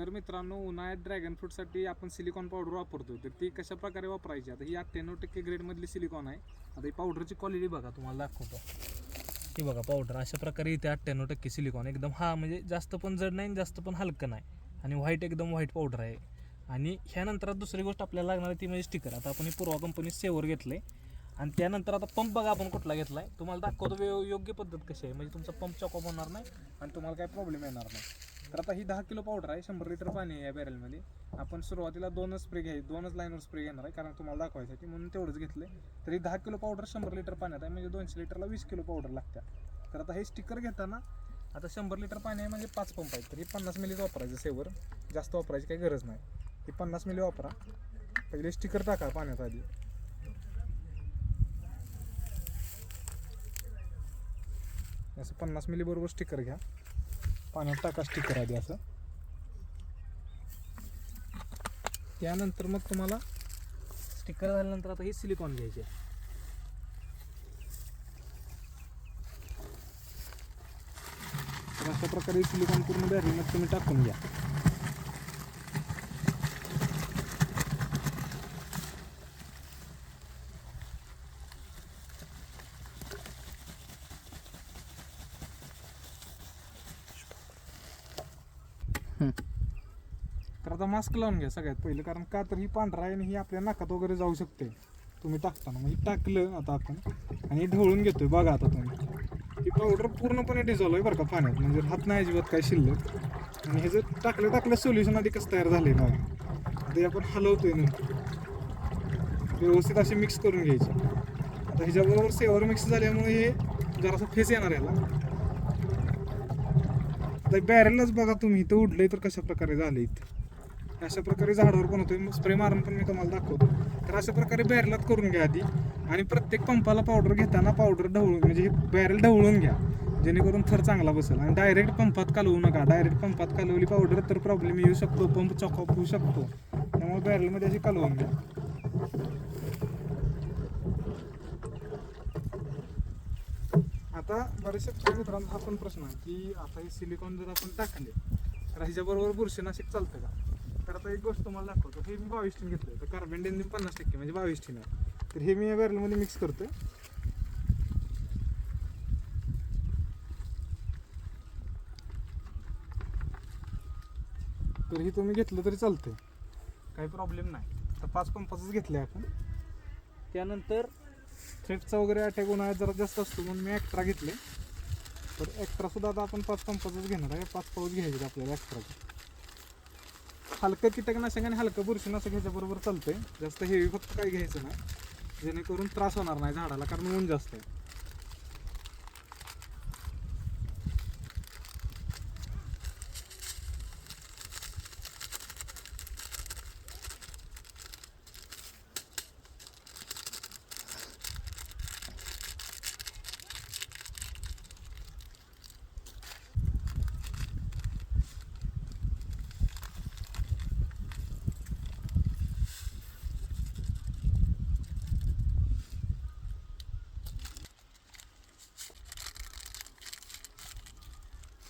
तर मित्रांनो उन्हाळ्यात ड्रॅगन फ्रूटसाठी आपण सिलिकॉन पावडर वापरतो तर ती कशा प्रकारे वापरायची? आता ही अठ्ठ्याण्णव टक्के ग्रेडमधली सिलिकॉन आहे. आता ही पावडरची क्वालिटी बघा तुम्हाला दाखवतो. ही बघा पावडर अशा प्रकारे इथे अठ्ठ्याण्णव टक्के सिलिकॉन एकदम हा म्हणजे जास्त पण जड नाही आणि जास्त पण हलकं नाही. आणि व्हाईट एकदम व्हाईट पावडर आहे. आणि ह्यानंतर दुसरी गोष्ट आपल्याला लागणार आहे ती म्हणजे स्टिकर आता आपण पूर्वा कंपनी सेवर घेतले आणि त्यानंतर आता पंप बघा आपण कुठला घेतला आहे तुम्हाला दाखवतो योग्य पद्धत कशी आहे. म्हणजे तुमचा पंप चॉकअप होणार नाही आणि तुम्हाला काय प्रॉब्लेम येणार नाही. तर आता ही दहा किलो पावडर आहे शंभर लिटर पाणी आहे या बॅरलमध्ये आपण सुरुवातीला दोनच स्प्रे घ्याय दोनच लाईनवर स्प्रे घेणार आहे कारण तुम्हाला दाखवायसाठी म्हणून तेवढंच घेतलं तरी दहा किलो पावडर शंभर लिटर पाण्यात आहे म्हणजे दोनशे लिटरला वीस किलो पावडर लागत्या. तर आता हे स्टिकर घेताना आता शंभर लिटर पाणी आहे म्हणजे पाच पंप आहेत. तर हे पन्नास मिलीच वापरायचं सेवर जास्त वापरायची काही गरज नाही. हे पन्नास मिली वापरा. पहिले स्टिकर टाका पाण्यात आधी. असं पन्नास मिली बरोबर स्टिकर घ्या. पाण्यात टाका स्टिकर आधी असं. त्यानंतर मग तुम्हाला स्टिकर झाल्यानंतर आता ही सिलिकॉन घ्यायची. आहे तर अशा प्रकारे सिलिकॉन पूर्ण बॅरलमध्ये तुम्ही टाकून घ्या. तर आता मास्क लावून घ्या सगळ्यात पहिलं कारण का तर ही पांढरा आहे आणि ही आपल्या नाकात वगैरे जाऊ शकते. तुम्ही टाकताना. मग टाकलं आता आपण आणि ढवळून घेतोय. बघा आता तुम्ही. ही पावडर पूर्णपणे डिझॉल्व आहे बरं का पाण्यात. म्हणजे हात नाही अजिबात काय शिल्लक. आणि हे जर टाकलं टाकलं सोल्युशन आधी कसं तयार झाले ना ते आपण हलवतोय नंतर व्यवस्थित असे मिक्स करून घ्यायचे. आता ह्याच्याबरोबर सेवर मिक्स झाल्यामुळे हे जरासं फेस येणार याला. आता बॅरेलच बघा तुम्ही इथं उडलंय तर कशा प्रकारे झाले इथं? अशा प्रकारे झाडावर पण होतोय स्प्रे मारून पण मी तुम्हाला दाखवतो. तर अशा प्रकारे बॅरेलात करून घ्या आधी आणि प्रत्येक पंपाला पावडर घेताना पावडर ढवळून म्हणजे बॅरेल ढवळून घ्या जेणेकरून थर चांगला बसेल. आणि डायरेक्ट पंपात कालवू नका. डायरेक्ट पंपात कालवली पावडर तर प्रॉब्लेम येऊ शकतो पंप चॉकअप होऊ शकतो. त्यामुळे बॅरेलमध्ये अशी कालवून घ्या. आता बरेचशा मित्रांचा हा पण प्रश्न आहे की आता हे सिलिकॉन जर आपण टाकले तर ह्याच्याबरोबर बुरशीनाशक चालतं का? तर आता एक गोष्ट तुम्हाला दाखवतो हे मी बावीस टीन घेतलं तर कार्बन डेन पन्नास टक्के म्हणजे बावीस टीन आहे. तर हे मी या बॅरलमध्ये मिक्स करतो तर हे तुम्ही घेतलं तरी चालतंय. काही प्रॉब्लेम नाही. तर पाच पंपाचंच घेतले आपण. त्यानंतर थ्रिफ्टचा वगैरे अटॅक उन्हाळ्यात जरा जास्त असतो म्हणून मी ॲक्ट्रा घेतले. तर ॲक्ट्रासुद्धा आता आपण पाच पंपाचंच घेणार आहे. पाच पाऊच घ्यायचे आपल्याला ॲक्ट्राचं हलकं कीटकनाशक आणि हलकं बुरशीनाशक ह्याच्याबरोबर चालतंय. जास्त हेवी फक्त काही घ्यायचं नाही. जेणेकरून त्रास होणार नाही झाडाला कारण ऊन जास्त आहे.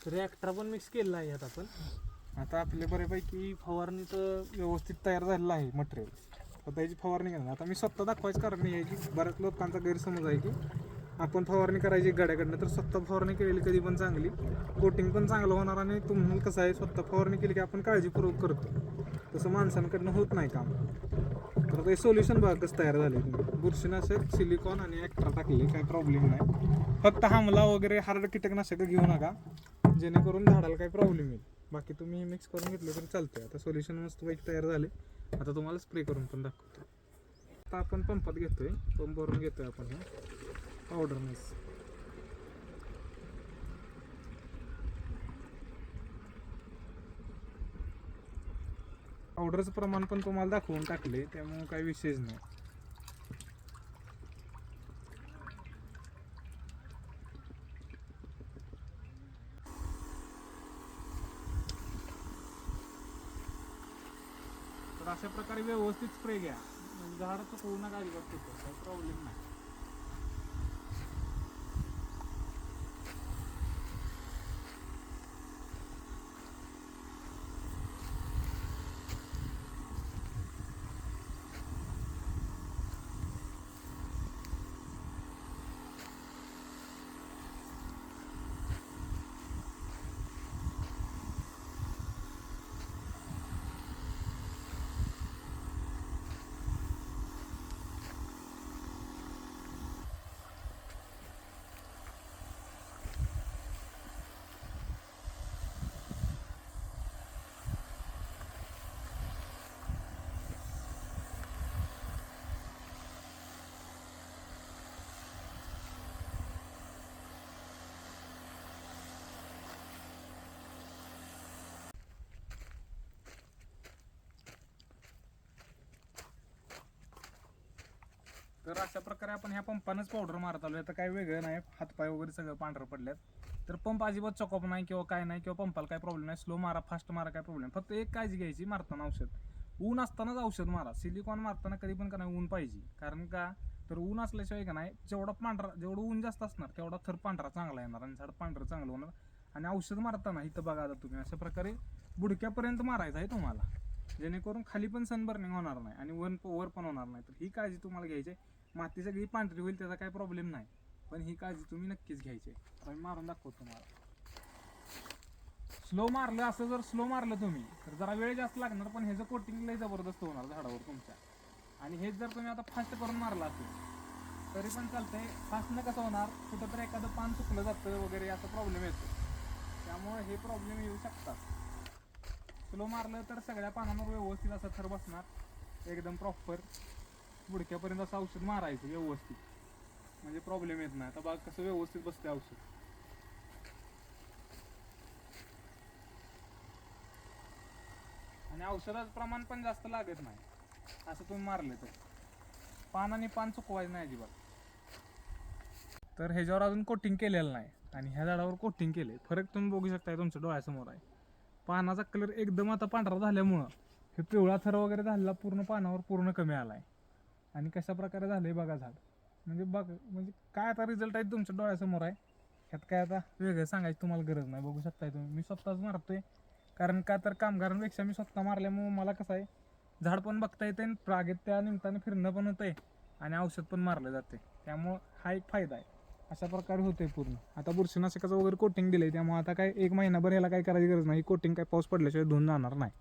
तर ॲक्ट्रा पण मिक्स केलेला आहे यात आपण. आता आपले बऱ्यापैकी फवारणी तर व्यवस्थित तयार झालेलं आहे मटेरियल आता याची फवारणी करणार. आता मी स्वतः दाखवायचं कारण नाही आहे की बऱ्याच लोकांचा गैरसमज आहे की आपण फवारणी करायची गाड्याकडनं तर स्वतः फवारणी केलेली कधी पण चांगली. कोटिंग पण चांगलं होणार आणि तुम्ही कसं आहे स्वतः फवारणी केली की आपण काळजीपूर्वक करतो. तसं माणसांकडनं होत नाही काम. तर ते सोल्युशन बघा कसं तयार झाले बुरशीनाशक सिलिकॉन आणि ॲक्ट्रा टाकले काही प्रॉब्लेम नाही. फक्त हमला वगैरे हार्ड कीटकनाशक घेऊ नका. जेणेकरून झाडाला काही प्रॉब्लेम येईल. बाकी तुम्ही मिक्स करून घेतलं तरी चालतंय. आता सोल्युशन मस्त मस्तपैकी तयार झाले. आता तुम्हाला स्प्रे करून पण दाखवतो. आता आपण पंपात घेतोय. पंप भरून घेतोय आपण हे. पावडर मिक्स पावडरचं प्रमाण पण तुम्हाला दाखवून टाकले त्यामुळे काही विशेष नाही. तर अशा प्रकारे व्यवस्थित स्प्रे घ्या. झाड चुकवू नका अजिबात काही प्रॉब्लेम नाही. तर अशा प्रकारे आपण ह्या पंपानंच पावडर मारत आलो तर काय वेगळं नाही. हातपाय वगैरे सगळं पांढरं पडल्यात. तर पंप अजिबात चॉकअप नाही किंवा काय नाही किंवा पंपाला काय प्रॉब्लेम नाही. स्लो मारा फास्ट मारा काय प्रॉब्लेम फक्त एक काळजी घ्यायची मारताना औषध. ऊन असतानाच औषध मारा. सिलिकॉन मारताना कधी पण का नाही ऊन पाहिजे. कारण का? तर ऊन असल्याशिवाय का नाही जेवढा पांढरा जेवढं ऊन जास्त असणार तेवढा थर पांढरा चांगला येणार आणि झाड पांढरं चांगलं होणार. आणि औषध मारताना इथं बघा आता तुम्ही अशा प्रकारे बुडक्यापर्यंत मारायचं आहे तुम्हाला. जेणेकरून खाली पण सनबर्निंग होणार नाही आणि वन वर पण होणार नाही. तर ही काळजी तुम्हाला घ्यायची आहे. माती सगळी पांढरी होईल त्याचा काही प्रॉब्लेम नाही. पण ही काळजी तुम्ही नक्कीच घ्यायची आहे. मी मारून दाखवतो तुम्हाला. स्लो मारलं असं जर स्लो मारलं तुम्ही तर जरा वेळ जास्त लागणार पण ह्याचं कोटिंग लय जबरदस्त होणार झाडावर तुमच्या. आणि हेच जर तुम्ही आता फास्ट करून मारलं असेल तरी पण चालतंय फास्टनं कसं होणार कुठं तर एखादं पान चुकलं जातं वगैरे असा प्रॉब्लेम येतो. त्यामुळे हे प्रॉब्लेम येऊ शकतात. स्लो मारलं तर सगळ्या पानांवर व्यवस्थित असा थर बसणार. एकदम प्रॉपर गुडक्यापर्यंत असं औषध मारायचं व्यवस्थित. म्हणजे प्रॉब्लेम येत नाही. आता बाग कसं व्यवस्थित बसते औषध. आणि औषधाचं प्रमाण पण जास्त लागत नाही. असं तुम्ही मारले तर. पान आणि पान चुकवायचं नाही अजिबात. तर ह्याच्यावर अजून कोटिंग केलेलं नाही. आणि ह्या झाडावर कोटिंग केले फरक तुम्ही बघू शकताय तुमच्या डोळ्यासमोर आहे. पानाचा कलर एकदम आता पांढरा झाल्यामुळं हे पिवळा थर वगैरे झालेला पूर्ण पानावर पूर्ण कमी आला आहे आणि कशा प्रकारे झालंय बघा झाड. म्हणजे बघ म्हणजे काय आता रिझल्ट आहे तुमच्या डोळ्यासमोर आहे? ह्यात काय आता वेगळं सांगायची तुम्हाला गरज नाही बघू शकताय तुम्ही. मी स्वतःच मारतोय. कारण का तर कामगारांपेक्षा मी स्वतः मारल्यामुळे मला कसं आहे झाड पण बघता येते आणि प्रागेत त्या निमित्ताने फिरणं पण होतंय आणि औषध पण मारलं जाते त्यामुळं हा एक फायदा आहे. अशा प्रकारे होते पूर्ण. आता बुरशीनाशकाचं वगैरे कोटिंग दिलं आहे त्यामुळे आता काय एक महिनाभर याला काय करायची गरज नाही. कोटिंग काय पाऊस पडल्याशिवाय धुवून जाणार नाही.